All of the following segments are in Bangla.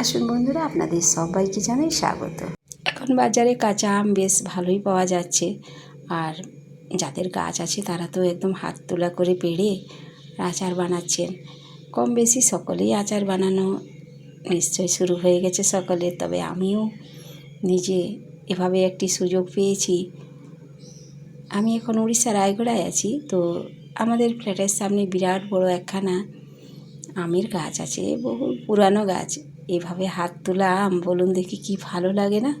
আসুন বন্ধুরা আপনাদের সবাইকে জানাই স্বাগত। এখন বাজারে কাঁচা আম বেশ ভালোই পাওয়া যাচ্ছে, আর যাদের গাছ আছে তারা তো একদম হাত তোলা করে পেড়ে আচার বানাচ্ছেন। কম বেশি সকলেই আচার বানানো নিশ্চয়ই শুরু হয়ে গেছে সকলে তবে আমিও নিজে এভাবে একটি সুযোগ পেয়েছি। আমি এখন উড়িষ্যা রায়গড়ায় আছি, তো আমাদের ফ্ল্যাটের সামনে বিরাট বড় একখানা আমের গাছ আছে, বহু পুরানো গাছ। এভাবে হাত তোলা আম বলুন দেখি কি ভালো লাগে না?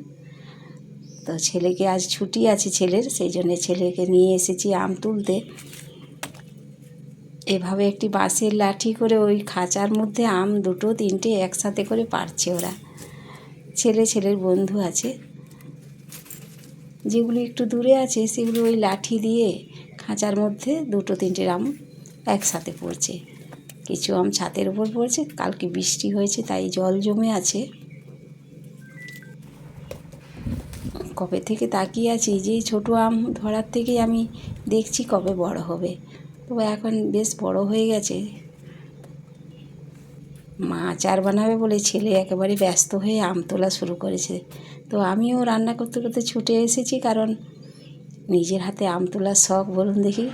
তো ছেলেকে আজ ছুটি আছে ছেলের, সেই জন্য ছেলেকে নিয়ে এসেছি আম তুলতে। এভাবে একটি বাঁশের লাঠি করে ওই খাঁচার মধ্যে আম দুটো, তিনটে একসাথে করে পারছে ওরা। ছেলে, ছেলের বন্ধু আছে। যেগুলি একটু দূরে আছে, সেগুলো ওই লাঠি দিয়ে খাঁচার মধ্যে দুটো, তিনটে আম একসাথে পড়ছে। কিছু আম ছাতের উপর পড়েছে, কালকে বৃষ্টি হয়েছে, তাই জল জমে আছে। কবে থেকে তাকিয়ে আছি, যে ছোটো আম ধরার থেকেই আমি দেখছি কবে বড় হবে। তো এখন বেশ বড় হয়ে গেছে। মা আচার বানাবে বলে ছেলে একেবারে ব্যস্ত হয়ে আম তোলা শুরু করেছে। তো আমিও রান্না করতে করতে ছুটে এসেছি, কারণ নিজের হাতে আম তোলার শখ, বলুন দেখি।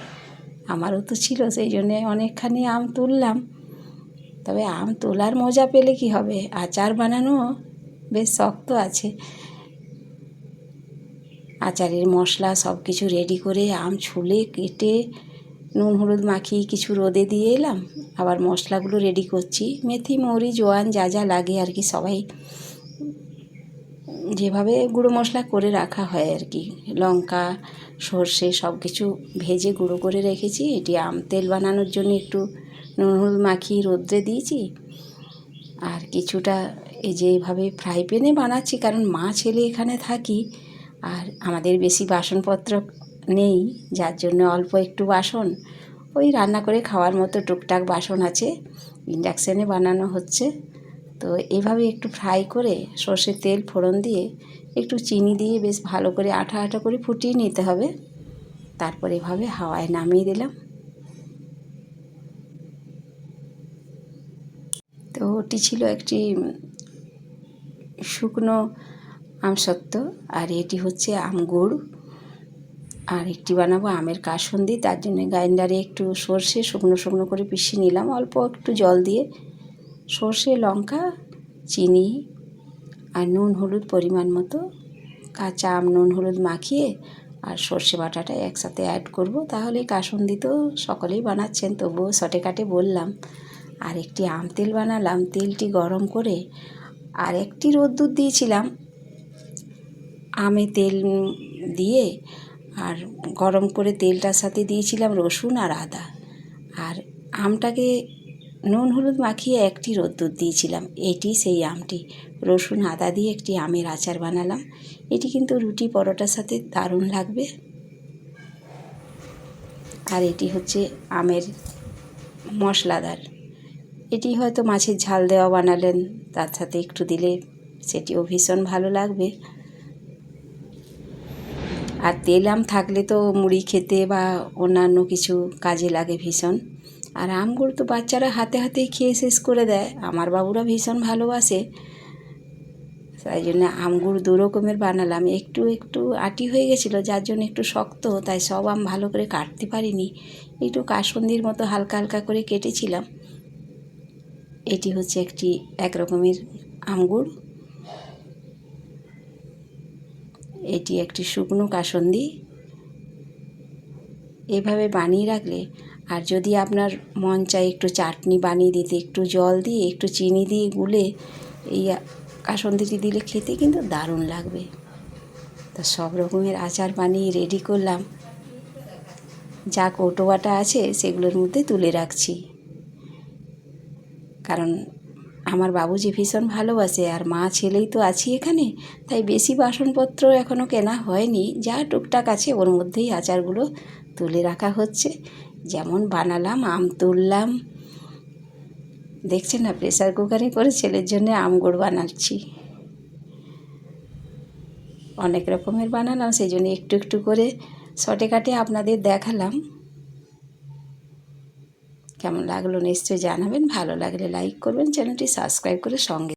আমারও তো ছিল, সেই জন্যে অনেকখানি আম তুললাম। তবে আম তোলার মজা পেলে কি হবে? আচার বানানো বেশ শক্ত আছে। আচারের মশলা সব কিছু রেডি করে আম ছুলে কেটে নুন, হলুদ মাখিয়ে কিছু রোদে দিয়ে এলাম। আবার মশলাগুলো রেডি করছি। মেথি, মৌরি, জোয়ান যা যা লাগে আর কি সবাই যেভাবে গুঁড়ো মশলা করে রাখা হয় আর কি। লঙ্কা সর্ষে সব কিছু ভেজে গুঁড়ো করে রেখেছি। এটি আম তেল বানানোর জন্য একটু নুন হলুদ মাখিয়ে রোদ্রে দিয়েছি। আর কিছুটা এই যে এইভাবে ফ্রাই প্যানে বানাচ্ছি, কারণ মা ছেলে এখানে থাকি আর আমাদের বেশি বাসনপত্র নেই, যার জন্য অল্প একটু বাসন। ওই রান্না করে খাওয়ার মতো টুকটাক বাসন আছে, ইন্ডাকশানে বানানো হচ্ছে। তো এভাবে একটু ফ্রাই করে সর্ষের তেল ফোড়ন দিয়ে একটু চিনি দিয়ে বেশ ভালো করে আঠা আঠা করে ফুটিয়ে নিতে হবে। তারপর এভাবে হাওয়ায় নামিয়ে দিলাম। তো ওটি ছিল একটি শুকনো আমসত্ত্ব, আর এটি হচ্ছে আম গুড়। আর একটি বানাবো আমের কাসন্দি, তার জন্য গ্রাইন্ডারে একটু সর্ষে শুকনো শুকনো করে পিষিয়ে নিলাম, অল্প একটু জল দিয়ে। সর্ষে, লঙ্কা, চিনি আর নুন হলুদ পরিমাণ মতো, কাঁচা আম, নুন হলুদ মাখিয়ে আর সর্ষে বাটাটা একসাথে অ্যাড করব। তাহলে কাসন্দি তো সকলেই বানাচ্ছেন, তবুও শটে কাটে বললাম। আর একটি আম তেল বানালাম, তেলটি গরম করে আর একটি রোদ্দুর দিয়েছিলাম। আমে তেল দিয়ে আর গরম করে তেলটার সাথে দিয়েছিলাম রসুন আর আদা। আর আমটাকে নুন হলুদ মাখিয়ে একটি রোদ্দুর দিয়েছিলাম। এটি সেই আমটি। রসুন, আদা দিয়ে একটি আমের আচার বানালাম। এটি কিন্তু রুটি পরোটার সাথে দারুণ লাগবে। আর এটি হচ্ছে আমের মশলাদার। এটি হয়তো মাছের ঝাল দেওয়া বানালেন, তার সাথে একটু দিলে সেটিও ভীষণ ভালো লাগবে। আর তেল আম থাকলে তো মুড়ি খেতে বা অন্যান্য কিছু কাজে লাগে ভীষণ। আর আমগুলো তো বাচ্চারা হাতে হাতেই খেয়ে শেষ করে দেয়। আমার বাবুরা ভীষণ ভালোবাসে। তাই জন্য আমগুড় দু রকমের বানালাম। একটু একটু আটি হয়ে গেছিল, যার জন্য একটু শক্ত, তাই সব আম ভালো করে কাটতে পারিনি। একটু কাসন্দির মতো হালকা হালকা করে কেটেছিলাম। এটি হচ্ছে একটি এক রকমের এটি একটি শুকনো কাসন্দি। এভাবে বানিয়ে রাখলে আর যদি আপনার মন চায় একটু চাটনি বানিয়ে দিতে, একটু জল দিয়ে, একটু চিনি দিয়ে গুলে এই কাসন্দিটি দিলে খেতে কিন্তু দারুণ লাগবে। তা সব রকমের আচার বানিয়ে রেডি করলাম। যা কৌটো বাটা আছে সেগুলোর মধ্যে তুলে রাখছি। কারণ আমার বাবুজি ভীষণ ভালোবাসে আর মা ছেলেই তো আছি এখানে, তাই বেশি বাসনপত্র এখনও কেনা হয়নি। যা টুকটাক আছে ওর মধ্যেই আচারগুলো তুলে রাখা হচ্ছে। যেমন বানালাম, আম তুললাম। দেখছেন না প্রেসার কুকারে করে ছেলের জন্য আম গুড় বানাচ্ছি। অনেক রকমের বানালাম, সেই জন্য একটু একটু করে শটে কাটে আপনাদের দেখালাম। কেমন লাগল নিশ্চয়ই জানাবেন, ভালো লাগলে লাইক করবেন, চ্যানেলটি সাবস্ক্রাইব করে সঙ্গে